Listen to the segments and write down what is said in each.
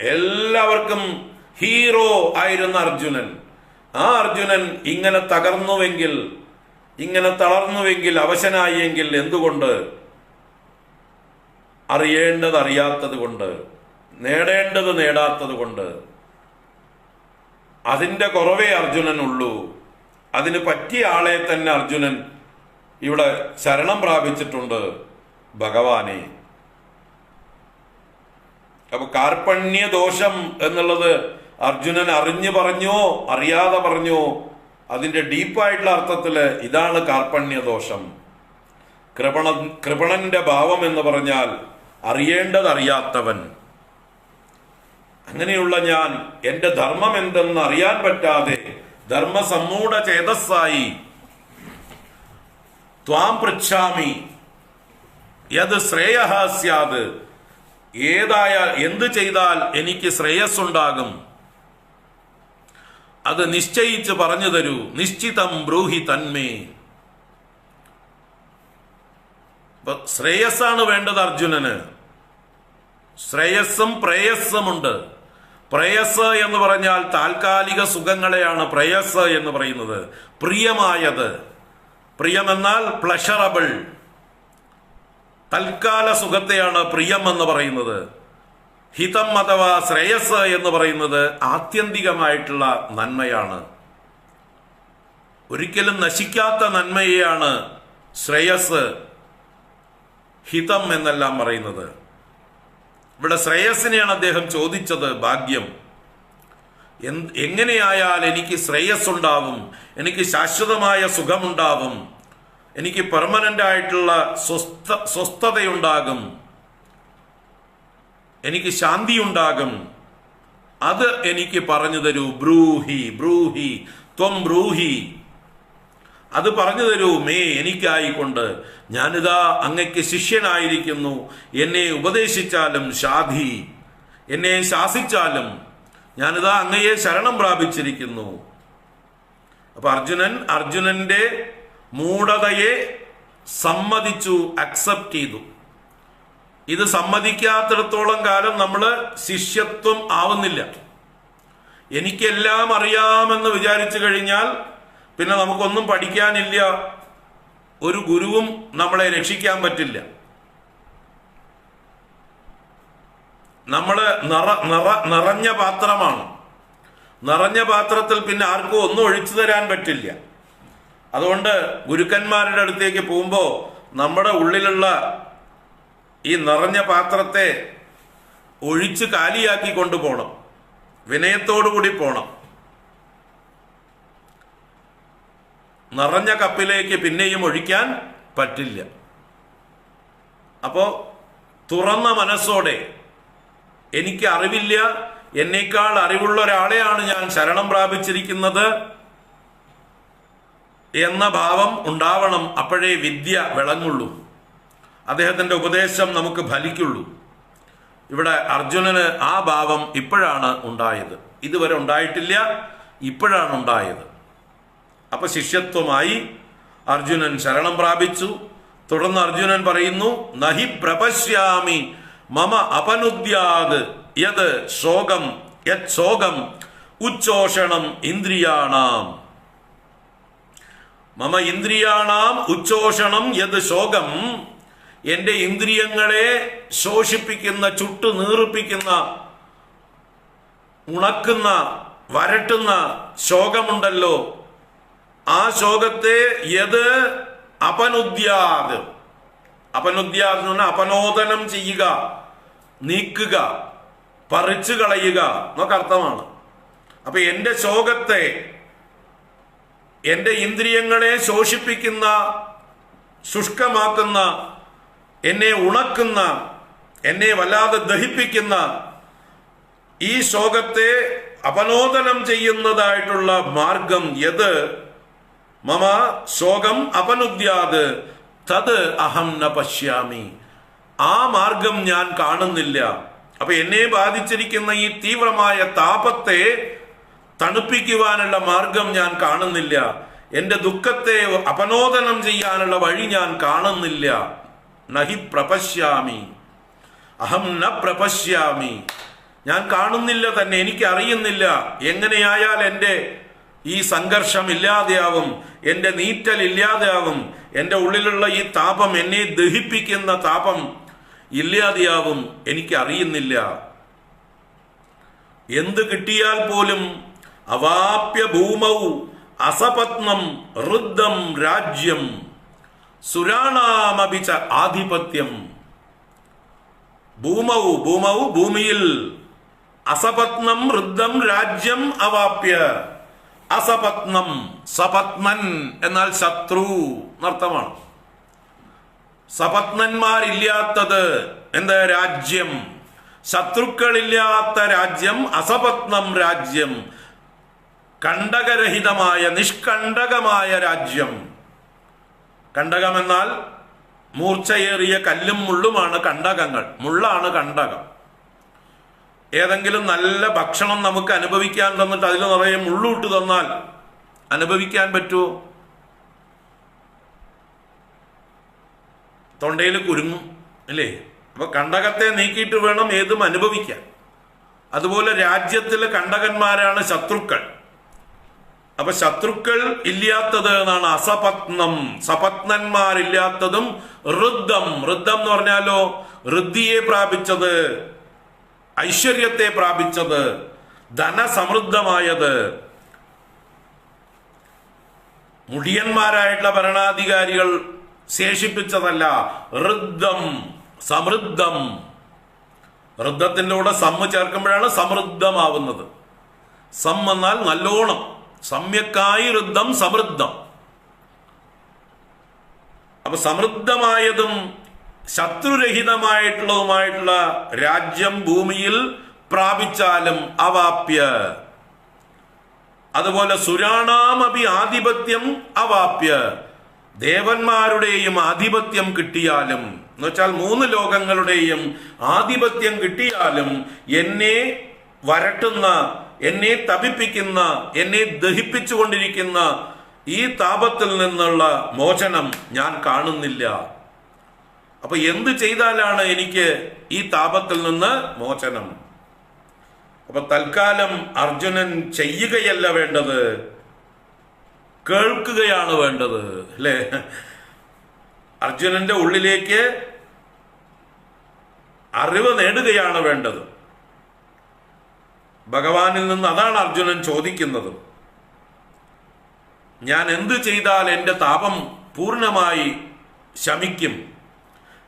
എല്ലാവർക്കും ഹീറോ ആയിരുന്ന അർജുനൻ. ആ അർജുനൻ ഇങ്ങനെ തകർന്നുവെങ്കിൽ ഇങ്ങനെ തളർന്നുവെങ്കിൽ അവശനായെങ്കിൽ എന്തുകൊണ്ട്? അറിയേണ്ടത് അറിയാത്തത് കൊണ്ട് നേടേണ്ടത് നേടാത്തത് കൊണ്ട് അതിന്റെ കുറവേ അർജുനനുള്ളൂ. അതിന് പറ്റിയ ആളെ തന്നെ അർജുനൻ ഇവിടെ ശരണം പ്രാപിച്ചിട്ടുണ്ട് ഭഗവാനെ. അപ്പൊ കാർപ്പണ്യ ദോഷം എന്നുള്ളത് അർജുനൻ അറിഞ്ഞു പറഞ്ഞോ അറിയാതെ പറഞ്ഞോ. അതിന്റെ ഡീപ്പായിട്ടുള്ള അർത്ഥത്തിൽ ഇതാണ് കാർപ്പണ്യ ദോഷം. കൃപണ കൃപണന്റെ ഭാവം എന്ന് പറഞ്ഞാൽ അറിയേണ്ടത് അറിയാത്തവൻ അങ്ങനെയുള്ള ഞാൻ എന്റെ ധർമ്മം എന്തെന്ന് അറിയാൻ പറ്റാതെ ധർമ്മസമ്മൂഢ ചേതസ്സായി ത്വാം പൃച്ഛാമി. യത് ശ്രേയ സ്യാത്. ഏതായ എന്ത് ചെയ്താൽ എനിക്ക് ശ്രേയസ്സുണ്ടാകും? അത് നിശ്ചയിച്ച് പറഞ്ഞു തരൂ. നിശ്ചിതം ബ്രൂഹി തന്മേ. ശ്രേയസ്സാണ് വേണ്ടത് അർജുനന്. ശ്രേയസ്സും പ്രേയസ്സുമുണ്ട്. പ്രേയസ് എന്ന് പറഞ്ഞാൽ താൽക്കാലിക സുഖങ്ങളെയാണ് പ്രേയസ് എന്ന് പറയുന്നത്. പ്രിയമായത്. പ്രിയമെന്നാൽ പ്ലഷറബിൾ തൽക്കാല സുഖത്തെയാണ് പ്രിയം എന്ന് പറയുന്നത്. ഹിതം അഥവാ ശ്രേയസ് എന്ന് പറയുന്നത് ആത്യന്തികമായിട്ടുള്ള നന്മയാണ്. ഒരിക്കലും നശിക്കാത്ത നന്മയെയാണ് ശ്രേയസ് ഹിതം എന്നെല്ലാം പറയുന്നത്. ഇവിടെ ശ്രേയസിനെയാണ് അദ്ദേഹം ചോദിച്ചത് ഭാഗ്യം. എങ്ങനെയായാൽ എനിക്ക് ശ്രേയസ് ഉണ്ടാവും എനിക്ക് ശാശ്വതമായ സുഖമുണ്ടാവും. എനിക്ക് പെർമനന്റ് ആയിട്ടുള്ള സ്വസ്ഥ സ്വസ്ഥതയുണ്ടാകും. എനിക്ക് ശാന്തി ഉണ്ടാകും അത് എനിക്ക് പറഞ്ഞു തരൂ ബ്രൂഹി ബ്രൂഹി ത്വം ബ്രൂഹി. അത് പറഞ്ഞു തരൂ മേ എനിക്കായിക്കൊണ്ട്. ഞാനിതാ അങ്ങയ്ക്ക് ശിഷ്യനായിരിക്കുന്നു. എന്നെ ഉപദേശിച്ചാലും ഷാധി എന്നെ ശാസിച്ചാലും ഞാനിതാ അങ്ങയെ ശരണം പ്രാപിച്ചിരിക്കുന്നു. അപ്പൊ അർജുനൻ അർജുനന്റെ മൂഢതയെ സമ്മതിച്ചു അക്സെപ്റ്റ് ചെയ്തു. ഇത് സമ്മതിക്കാത്തിടത്തോളം കാലം നമ്മൾ ശിഷ്യത്വം ആവുന്നില്ല. എനിക്കെല്ലാം അറിയാമെന്ന് വിചാരിച്ചു കഴിഞ്ഞാൽ പിന്നെ നമുക്കൊന്നും പഠിക്കാനില്ല. ഒരു ഗുരുവും നമ്മളെ രക്ഷിക്കാൻ പറ്റില്ല. നമ്മൾ നിറ നിറ നിറഞ്ഞ പാത്രമാണ്. നിറഞ്ഞ പാത്രത്തിൽ പിന്നെ ആർക്കും ഒന്നും ഒഴിച്ചു തരാൻ പറ്റില്ല. അതുകൊണ്ട് ഗുരുക്കന്മാരുടെ അടുത്തേക്ക് പോകുമ്പോൾ നമ്മുടെ ഉള്ളിലുള്ള ഈ നിറഞ്ഞ പാത്രത്തെ ഒഴിച്ച് കാലിയാക്കി കൊണ്ടുപോകണം വിനയത്തോടു കൂടി പോണം. നിറഞ്ഞ കപ്പിലേക്ക് പിന്നെയും ഒഴിക്കാൻ പറ്റില്ല. അപ്പോൾ തുറന്ന മനസ്സോടെ എനിക്ക് അറിവില്ല എന്നേക്കാൾ അറിവുള്ള ഒരാളെയാണ് ഞാൻ ശരണം പ്രാപിച്ചിരിക്കുന്നത്. എന്ന ഭാവം ഉണ്ടാവണം അപ്പോഴേ വിദ്യ വിളങ്ങുള്ളൂ. അദ്ദേഹത്തിന്റെ ഉപദേശം നമുക്ക് ഫലിക്കുള്ളൂ. ഇവിടെ അർജുനന് ആ ഭാവം ഇപ്പോഴാണ് ഉണ്ടായത്. ഇതുവരെ ഉണ്ടായിട്ടില്ല ഇപ്പോഴാണ് ഉണ്ടായത്. അപ്പൊ ശിഷ്യത്വമായി അർജുനൻ ശരണം പ്രാപിച്ചു. തുടർന്ന് അർജുനൻ പറയുന്നു നഹി പ്രപശ്യാമി മമ അപനുദ്യാത് യത് ശോകം യത് ശോകം ഉച്ചോഷണം ഇന്ദ്രിയാണാം. മമ ഇന്ദ്രിയാണാം ഉച്ചോഷണം യത് ശോകം. എന്റെ ഇന്ദ്രിയങ്ങളെ ശോഷിപ്പിക്കുന്ന ചുട്ടു നീറിപ്പിക്കുന്ന ഉണക്കുന്ന വരട്ടുന്ന ശോകമുണ്ടല്ലോ. ആ ശോകത്തെ യത് അപനുദ്യാത്. അപനുദ്യാത് എന്ന് പറഞ്ഞാൽ അപനോദനം ചെയ്യുക നീക്കുക പറിച്ചു കളയുക എന്നൊക്കെ അർത്ഥമാണ്. അപ്പൊ എന്റെ ശോകത്തെ എന്റെ ഇന്ദ്രിയങ്ങളെ ശോഷിപ്പിക്കുന്ന ശുഷ്കമാക്കുന്ന എന്നെ ഉണക്കുന്ന എന്നെ വല്ലാതെ ദഹിപ്പിക്കുന്ന ഈ ശോകത്തെ അപനോദനം ചെയ്യുന്നതായിട്ടുള്ള മാർഗം യത് മമ ശോകം അപനുദ്യാത് തത് അഹം ന പശ്യാമി. ആ മാർഗം ഞാൻ കാണുന്നില്ല. അപ്പൊ എന്നെ ബാധിച്ചിരിക്കുന്ന ഈ തീവ്രമായ താപത്തെ തണുപ്പിക്കുവാനുള്ള മാർഗം ഞാൻ കാണുന്നില്ല. എന്റെ ദുഃഖത്തെ അപനോദനം ചെയ്യാനുള്ള വഴി ഞാൻ കാണുന്നില്ല. നഹി പ്രപശ്യാമി. അഹം ന പ്രപശ്യാമി. ഞാൻ കാണുന്നില്ല തന്നെ എനിക്ക് അറിയുന്നില്ല എങ്ങനെയായാൽ എന്റെ ഈ സംഘർഷം ഇല്ലാതെയാവും എന്റെ നീറ്റൽ ഇല്ലാതെയാവും എന്റെ ഉള്ളിലുള്ള ഈ താപം എന്നെ ദഹിപ്പിക്കുന്ന താപം ഇല്ലാതെയാവും എനിക്ക് അറിയുന്നില്ല എന്ത് കിട്ടിയാൽ പോലും അവാപ്യ ഭൂമൗ അസപത്നം ഋദ്ധം രാജ്യം. സുരാണാമപിച്ച ആധിപത്യം. ഭൂമൗ ഭൂമൗ ഭൂമിയിൽ അസപത്നം ഋദ്ധം രാജ്യം അവാപ്യ. അസപത്നം സപത്നൻ എന്നാൽ ശത്രു എന്നർത്ഥമാണ്. സപത്നന്മാരില്ലാത്തത് എന്ത്? രാജ്യം. ശത്രുക്കളില്ലാത്ത രാജ്യം അസപത്നം രാജ്യം. കണ്ടകരഹിതമായ നിഷ്കണ്ടകമായ രാജ്യം. കണ്ടകമെന്നാൽ മൂർച്ചയേറിയ കല്ലും മുള്ളുമാണ് കണ്ടകങ്ങൾ. മുള്ളാണ് കണ്ടകം. ഏതെങ്കിലും നല്ല ഭക്ഷണം നമുക്ക് അനുഭവിക്കാൻ തന്നിട്ട് അതിൽ നിറയെ മുള്ളൂട്ട് തന്നാൽ അനുഭവിക്കാൻ പറ്റുമോ തൊണ്ടയിൽ കുരുങ്ങും അല്ലേ? അപ്പൊ കണ്ടകത്തെ നീക്കിയിട്ട് വേണം ഏതും അനുഭവിക്കാൻ. അതുപോലെ രാജ്യത്തിലെ കണ്ടകന്മാരാണ് ശത്രുക്കൾ. അപ്പൊ ശത്രുക്കൾ ഇല്ലാത്തത് എന്നാണ് അസപത്നം. സപത്നന്മാരില്ലാത്തതും ഋദ്ധം. ഋദ്ധം എന്ന് പറഞ്ഞാലോ ഋദ്ധിയെ പ്രാപിച്ചത് ഐശ്വര്യത്തെ പ്രാപിച്ചത് ധനസമൃദ്ധമായത്. മുടിയന്മാരായിട്ടുള്ള ഭരണാധികാരികൾ ശേഷിപ്പിച്ചതല്ല ഋദ്ധം സമൃദ്ധം. ഋദ്ധത്തിന്റെ കൂടെ സമ്മ് ചേർക്കുമ്പോഴാണ് സമൃദ്ധമാവുന്നത്. സം എന്നാൽ നല്ലോണം. സമ്യക്കായി ഋദ്ധം സമൃദ്ധം. അപ്പൊ സമൃദ്ധമായതും ശത്രുരഹിതമായിട്ടുള്ളതുമായിട്ടുള്ള രാജ്യം ഭൂമിയിൽ പ്രാപിച്ചാലും അവാപ്യ. അതുപോലെ സുരാണാമപി ആധിപത്യം അവാപ്യ. ദേവന്മാരുടെയും ആധിപത്യം കിട്ടിയാലും എന്ന് വെച്ചാൽ മൂന്ന് ലോകങ്ങളുടെയും ആധിപത്യം കിട്ടിയാലും എന്നെ വരട്ടുന്ന എന്നെ തപിപ്പിക്കുന്ന എന്നെ ദഹിപ്പിച്ചുകൊണ്ടിരിക്കുന്ന ഈ താപത്തിൽ നിന്നുള്ള മോചനം ഞാൻ കാണുന്നില്ല. അപ്പൊ എന്ത് ചെയ്താലാണ് എനിക്ക് ഈ താപത്തിൽ നിന്ന് മോചനം? അപ്പൊ തൽക്കാലം അർജുനൻ ചെയ്യുകയല്ല വേണ്ടത്. കേൾക്കുകയാണ് വേണ്ടത് അല്ലേ? അർജുനന്റെ ഉള്ളിലേക്ക് അറിവ് നേടുകയാണ് വേണ്ടത്. ഭഗവാനിൽ നിന്ന് അതാണ് അർജുനൻ ചോദിക്കുന്നത്. ഞാൻ എന്ത് ചെയ്താൽ എന്റെ താപം പൂർണമായി ശമിക്കും?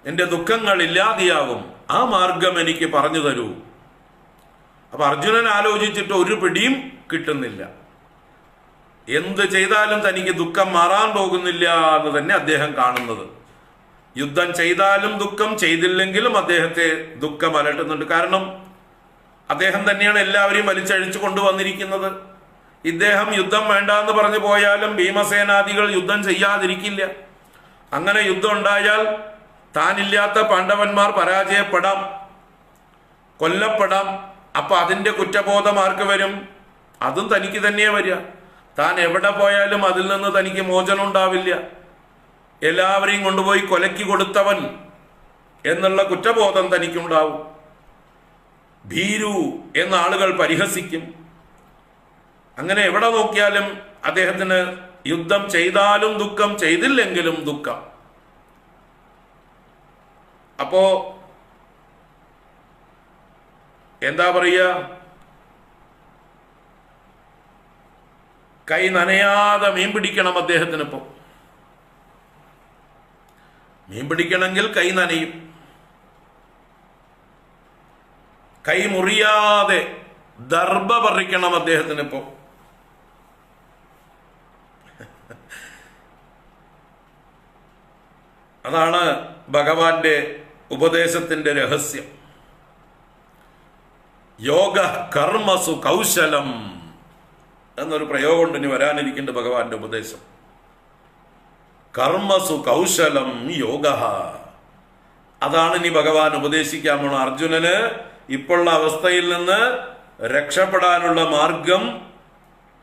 എന്റെ ദുഃഖങ്ങൾ ഇല്ലാതെയാവും. ആ മാർഗം എനിക്ക് പറഞ്ഞു തരൂ. അപ്പൊ അർജുനൻ ആലോചിച്ചിട്ട് ഒരു പിടിയും കിട്ടുന്നില്ല. എന്ത് ചെയ്താലും തനിക്ക് ദുഃഖം മാറാൻ പോകുന്നില്ല എന്ന് തന്നെ അദ്ദേഹം കാണുന്നത്. യുദ്ധം ചെയ്താലും ദുഃഖം ചെയ്തില്ലെങ്കിലും അദ്ദേഹത്തെ ദുഃഖം അലട്ടുന്നുണ്ട്. കാരണം അദ്ദേഹം തന്നെയാണ് എല്ലാവരെയും വലിച്ചഴിച്ചു കൊണ്ടുവന്നിരിക്കുന്നത്. ഇദ്ദേഹം യുദ്ധം വേണ്ട എന്ന് പറഞ്ഞു പോയാലും ഭീമസേനാദികൾ യുദ്ധം ചെയ്യാതിരിക്കില്ല. അങ്ങനെ യുദ്ധം ഉണ്ടായാൽ താനില്ലാത്ത പാണ്ഡവന്മാർ പരാജയപ്പെടാം. കൊല്ലപ്പെടാം. അപ്പൊ അതിന്റെ കുറ്റബോധം ആർക്ക് വരും? അതും തനിക്ക് തന്നെ വരിക. താൻ എവിടെ പോയാലും അതിൽ നിന്ന് തനിക്ക് മോചനം ഉണ്ടാവില്ല. എല്ലാവരെയും കൊണ്ടുപോയി കൊലക്കി കൊടുത്തവൻ എന്നുള്ള കുറ്റബോധം തനിക്കുണ്ടാവും. ഭീരു എന്ന ആളുകൾ പരിഹസിക്കും. അങ്ങനെ എവിടെ നോക്കിയാലും അദ്ദേഹത്തിന് യുദ്ധം ചെയ്താലും ദുഃഖം ചെയ്തില്ലെങ്കിലും ദുഃഖം. അപ്പോ എന്താ പറയുക? കൈ നനയാതെ മീൻ പിടിക്കണം അദ്ദേഹത്തിനിപ്പം. മീൻ പിടിക്കണമെങ്കിൽ കൈ നനയും. കൈ മുറിയാതെ ദർഭ പറിക്കണം അദ്ദേഹത്തിന് ഇപ്പോ. അതാണ് ഭഗവാന്റെ ഉപദേശത്തിന്റെ രഹസ്യം. യോഗ കർമ്മസു കൗശലം എന്നൊരു പ്രയോഗമുണ്ട് ഇനി വരാനിരിക്കുന്നുണ്ട് ഭഗവാന്റെ ഉപദേശം. കർമ്മസു കൗശലം യോഗ. അതാണ് ഇനി ഭഗവാൻ ഉപദേശിക്കാൻ പോണ അർജുനന് ഇപ്പോഴുള്ള അവസ്ഥയിൽ നിന്ന് രക്ഷപ്പെടാനുള്ള മാർഗം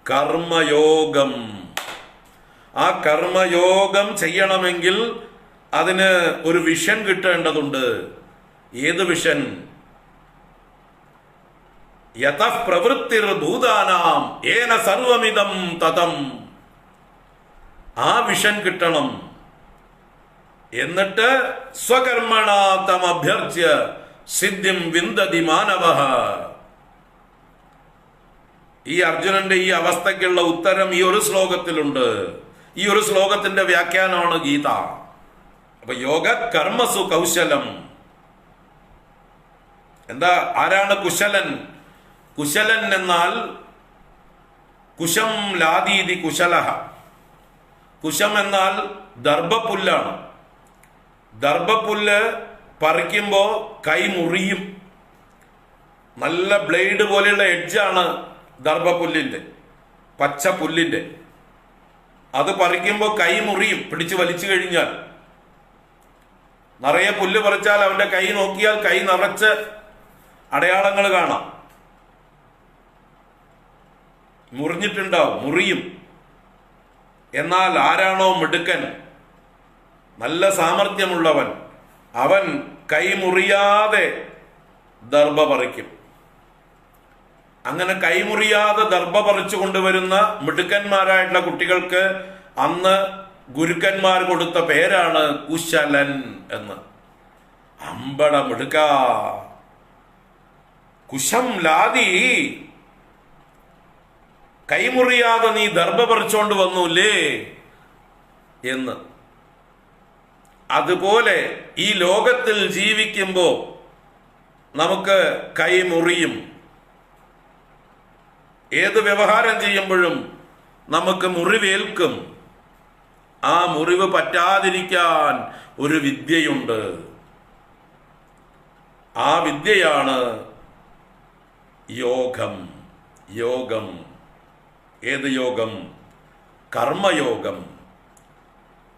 കർമ്മയോഗം. ആ കർമ്മയോഗം ചെയ്യണമെങ്കിൽ അതിന് ഒരു വിഷൻ കിട്ടേണ്ടതുണ്ട്. ഏത് വിഷൻ യഥ പ്രവൃത്തിർ ഭൂതാനാം ഏന സർവമിതം തതം. ആ വിഷൻ കിട്ടണം. എന്നിട്ട് സ്വകർമ്മണ തം സിദ്ധിം വിന്ദതി മാനവ. ഈ അർജുനന്റെ ഈ അവസ്ഥയ്ക്കുള്ള ഉത്തരം ഈ ഒരു ശ്ലോകത്തിലുണ്ട്. ഈ ഒരു ശ്ലോകത്തിന്റെ വ്യാഖ്യാനമാണ് ഗീത. അപ്പൊ യോഗ കർമ്മസു കൗശലം. എന്താ ആരാണ് കുശലൻ? കുശലൻ എന്നാൽ കുശം ലാദീതി കുശലഹ. കുശം എന്നാൽ ദർഭപ്പുല്ലാണ് ദർഭപ്പുല്ല് പറിക്കുമ്പോ കൈ മുറിയും. നല്ല ബ്ലേഡ് പോലെയുള്ള എഡ്ജാണ് ദർഭപ്പുല്ലിന്റെ പച്ച പുല്ലിന്റെ അത് പറിക്കുമ്പോൾ കൈ മുറിയും പിടിച്ച് വലിച്ചു കഴിഞ്ഞാൽ. നിറയെ പുല്ല് പറിച്ചാൽ അവന്റെ കൈ നോക്കിയാൽ കൈ നിറച്ച് അടയാളങ്ങൾ കാണാം. മുറിഞ്ഞിട്ടുണ്ടാവും മുറിയും. എന്നാൽ ആരാണോ മിടുക്കൻ നല്ല സാമർഥ്യമുള്ളവൻ അവൻ കൈമുറിയാതെ ദർഭ പറിക്കും. അങ്ങനെ കൈമുറിയാതെ ദർഭ പറിച്ചു കൊണ്ടുവരുന്ന മിടുക്കന്മാരായിട്ടുള്ള കുട്ടികൾക്ക് അന്ന് ഗുരുക്കന്മാർ കൊടുത്ത പേരാണ് കുശലൻ എന്ന്. അമ്പട മിടുക്ക. കുശം ലാതി കൈമുറിയാതെ നീ ദർഭ പറിച്ചോണ്ട് വന്നൂല്ലേ എന്ന്. അതുപോലെ ഈ ലോകത്തിൽ ജീവിക്കുമ്പോൾ നമുക്ക് കൈമുറിയും ഏത് വ്യവഹാരം ചെയ്യുമ്പോഴും നമുക്ക് മുറിവേൽക്കും. ആ മുറിവ് പറ്റാതിരിക്കാൻ ഒരു വിദ്യയുണ്ട്. ആ വിദ്യയാണ് യോഗം. യോഗം. ഏത് യോഗം? കർമ്മയോഗം.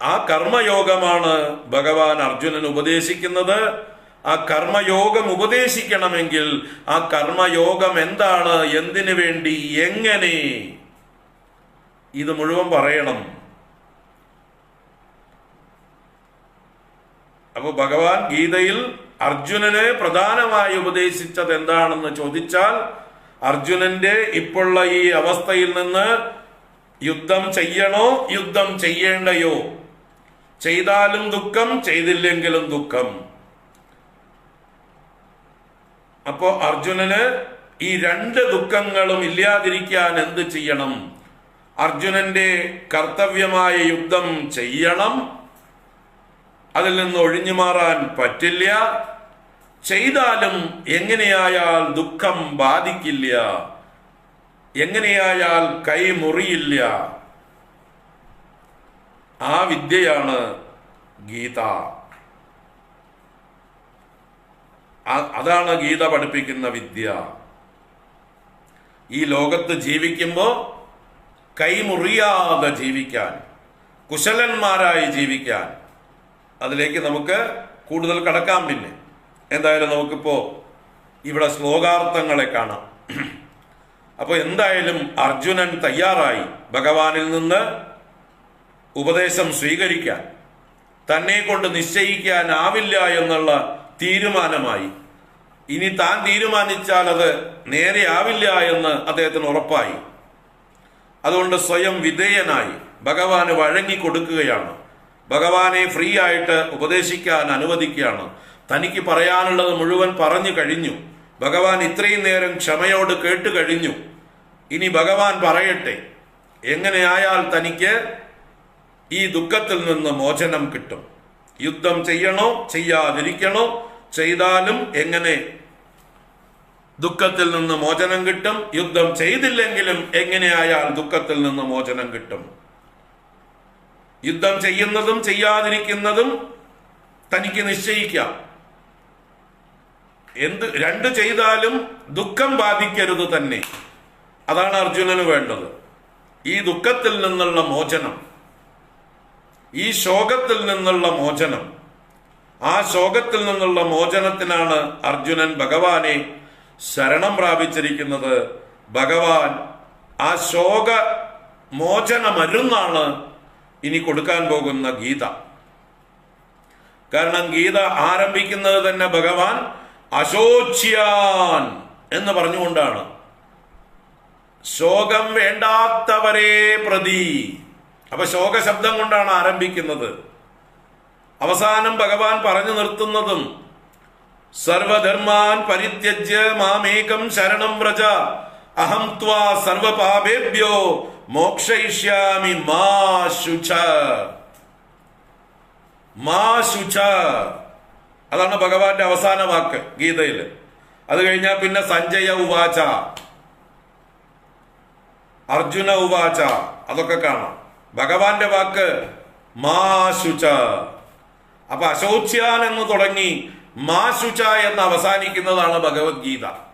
ആ കർമ്മയോഗമാണ് ഭഗവാൻ അർജുനൻ ഉപദേശിക്കുന്നത്. ആ കർമ്മയോഗം ഉപദേശിക്കണമെങ്കിൽ ആ കർമ്മയോഗം എന്താണ്? എന്തിനു വേണ്ടി? എങ്ങനെ? ഇത് മുഴുവൻ പറയണം. അപ്പോൾ ഭഗവാൻ ഗീതയിൽ അർജുനനെ പ്രധാനമായി ഉപദേശിച്ചത് എന്താണെന്ന് ചോദിച്ചാൽ അർജുനന്റെ ഇപ്പോഴുള്ള ഈ അവസ്ഥയിൽ നിന്ന് യുദ്ധം ചെയ്യണോ? യുദ്ധം ചെയ്യേണ്ടയോ? ചെയ്താലും ദുഃഖം ചെയ്തില്ലെങ്കിലും ദുഃഖം. അപ്പോ അർജുനന് ഈ രണ്ട് ദുഃഖങ്ങളും ഇല്ലാതിരിക്കാൻ എന്ത് ചെയ്യണം? അർജുനന്റെ കർത്തവ്യമായ യുദ്ധം ചെയ്യണം. അതിൽ നിന്ന് ഒഴിഞ്ഞു മാറാൻ പറ്റില്ല. ചെയ്താലും എങ്ങനെയായാൽ ദുഃഖം ബാധിക്കില്ല. എങ്ങനെയായാൽ കൈ മുറിയില്ല ആ വിദ്യയാണ് ഗീത. അതാണ് ഗീത പഠിപ്പിക്കുന്ന വിദ്യ. ഈ ലോകത്ത് ജീവിക്കുമ്പോൾ കൈമുറിയാതെ ജീവിക്കാൻ കുശലന്മാരായി ജീവിക്കാൻ അതിലേക്ക് നമുക്ക് കൂടുതൽ കടക്കാം പിന്നെ. എന്തായാലും നമുക്കിപ്പോ ഇവിടെ ശ്ലോകാർത്ഥങ്ങളെ കാണാം. അപ്പോൾ എന്തായാലും അർജുനൻ തയ്യാറായി. ഭഗവാനിൽ നിന്ന് ഉപദേശം സ്വീകരിക്കാൻ തന്നെ കൊണ്ട് നിശ്ചയിക്കാനാവില്ല എന്നുള്ള തീരുമാനമായി. ഇനി താൻ തീരുമാനിച്ചാൽ അത് നേരെയാവില്ല എന്ന് അദ്ദേഹത്തിന് ഉറപ്പായി. അതുകൊണ്ട് സ്വയം വിധേയനായി ഭഗവാന് വഴങ്ങി കൊടുക്കുകയാണ്. ഭഗവാനെ ഫ്രീ ആയിട്ട് ഉപദേശിക്കാൻ അനുവദിക്കുകയാണ്. തനിക്ക് പറയാനുള്ളത് മുഴുവൻ പറഞ്ഞു കഴിഞ്ഞു. ഭഗവാൻ ഇത്രയും നേരം ക്ഷമയോട് കേട്ടു കഴിഞ്ഞു. ഇനി ഭഗവാൻ പറയട്ടെ. എങ്ങനെയായാൽ തനിക്ക് ഈ ദുഃഖത്തിൽ നിന്ന് മോചനം കിട്ടും. യുദ്ധം ചെയ്യണോ ചെയ്യാതിരിക്കണോ ചെയ്താലും എങ്ങനെ? ദുഃഖത്തിൽ നിന്ന് മോചനം കിട്ടും. യുദ്ധം ചെയ്തില്ലെങ്കിലും എങ്ങനെയായാൽ ദുഃഖത്തിൽ നിന്ന് മോചനം കിട്ടും. യുദ്ധം ചെയ്യുന്നതും ചെയ്യാതിരിക്കുന്നതും തനിക്ക് നിശ്ചയിക്കാം. എന്ത് രണ്ട് ചെയ്താലും ദുഃഖം ബാധിക്കരുത് തന്നെ. അതാണ് അർജുനന് വേണ്ടത്. ഈ ദുഃഖത്തിൽ നിന്നുള്ള മോചനം. ഈ ശോകത്തിൽ നിന്നുള്ള മോചനം. ആ ശോകത്തിൽ നിന്നുള്ള മോചനത്തിനാണ് അർജുനൻ ഭഗവാനെ ശരണം പ്രാപിച്ചിരിക്കുന്നത്. ഭഗവാൻ ആ ശോക മോചന മരുന്നാണ് ഇനി കൊടുക്കാൻ പോകുന്ന ഗീത. കാരണം ഗീത ആരംഭിക്കുന്നത് തന്നെ ഭഗവാൻ അശോച്യാൻ എന്ന് പറഞ്ഞുകൊണ്ടാണ്. ശോകം വേണ്ടാത്തവരെ പ്രതി. അപ്പൊ ശോക ശബ്ദം കൊണ്ടാണ് ആരംഭിക്കുന്നത്. അവസാനം ഭഗവാൻ പറഞ്ഞു നിർത്തുന്നതും സർവധർമാൻ പരിത്യജ്യ മാമേകം ശരണം വ്രജ അഹം ത്വാ സർവപാപേഭ്യോ മോക്ഷയിഷ്യാമി മാ ശുച. മാ ശുച. അതാണ് ഭഗവാന്റെ അവസാന വാക്ക് ഗീതയിൽ അത് കഴിഞ്ഞാൽ പിന്നെ സഞ്ജയ ഉവാച. അർജുന ഉവാച. അതൊക്കെ കാണാം. ഭഗവാന്റെ വാക്ക് മാശുച. അപ്പൊ അശോച്യാൻ എന്ന് തുടങ്ങി മാശുച എന്ന് അവസാനിക്കുന്നതാണ് ഭഗവത്ഗീത.